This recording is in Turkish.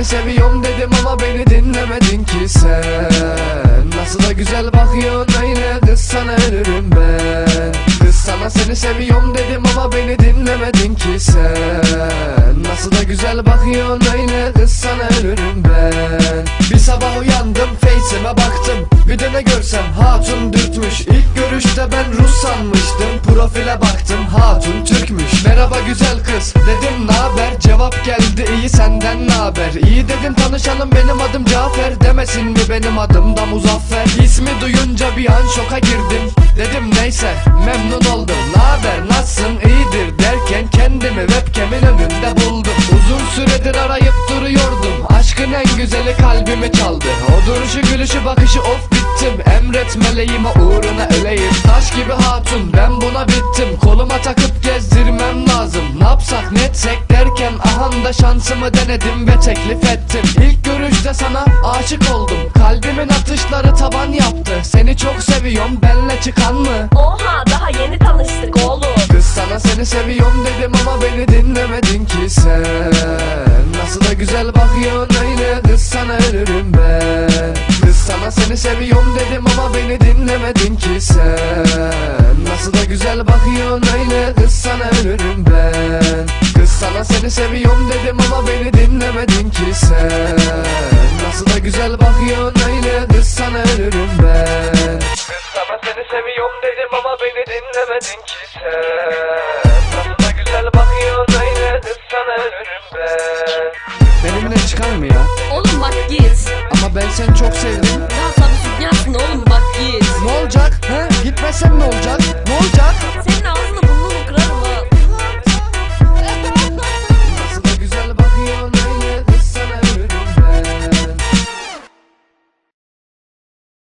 seni seviyorum dedim ama beni dinlemedin ki sen. Nasıl da güzel bakıyorsun öyle kız sana ölürüm ben. Kız sana seni seviyorum dedim ama beni dinlemedin ki sen. Nasıl da güzel bakıyorsun öyle kız sana ölürüm ben. Bir sabah uyandım face'ime baktım. Bir de ne görsem hatun dürtmüş. İlk görüşte ben Rus sanmıştım Profile baktım hatun Türkmüş. Merhaba güzel kız dedim naber? Cevap geldi iyi senden naber? İyi dedim tanışalım benim adım Cafer. Demesin mi benim adım da Muzaffer? İsmi duyunca bir an şoka girdim. Dedim neyse memnun oldum Naber? Nasılsın? İyidir derken Kendimi webcam'in önünde buldum. Uzun süredir arayıp duruyordum. Aşkın en güzeli kalbimi çaldı. O duruşu gülüşü bakışı of bittim. Emret meleğime uğruna öleyim. Taş gibi hatun ben buna derken Ahanda şansımı denedim ve teklif ettim. İlk görüşte sana aşık oldum. Kalbimin atışları taban yaptı. Seni çok seviyorum benle çıkan mı? Oha daha yeni tanıştık oğlum. Kız sana seni seviyorum dedim ama beni dinlemedin ki sen. Nasıl da güzel bakıyorsun öyle kız sana ölürüm ben. Kız sana seni seviyorum dedim ama beni dinlemedin ki sen. Nasıl da güzel bakıyorsun öyle kız sana ölürüm ben seni seviyorum dedim ama beni dinlemedin ki sen. Nasıl da güzel bakıyorsun öyle kız sana ölürüm ben. Kız sana seni seviyorum dedim ama beni dinlemedin ki sen. Nasıl da güzel bakıyorsun öyle kız sana ölürüm ben. Benimle çıkar mı ya? Oğlum bak git. Ama ben seni çok sevdim. Ya sabırsız yapsın oğlum bak git. Ne olacak? He? Gitmesem ne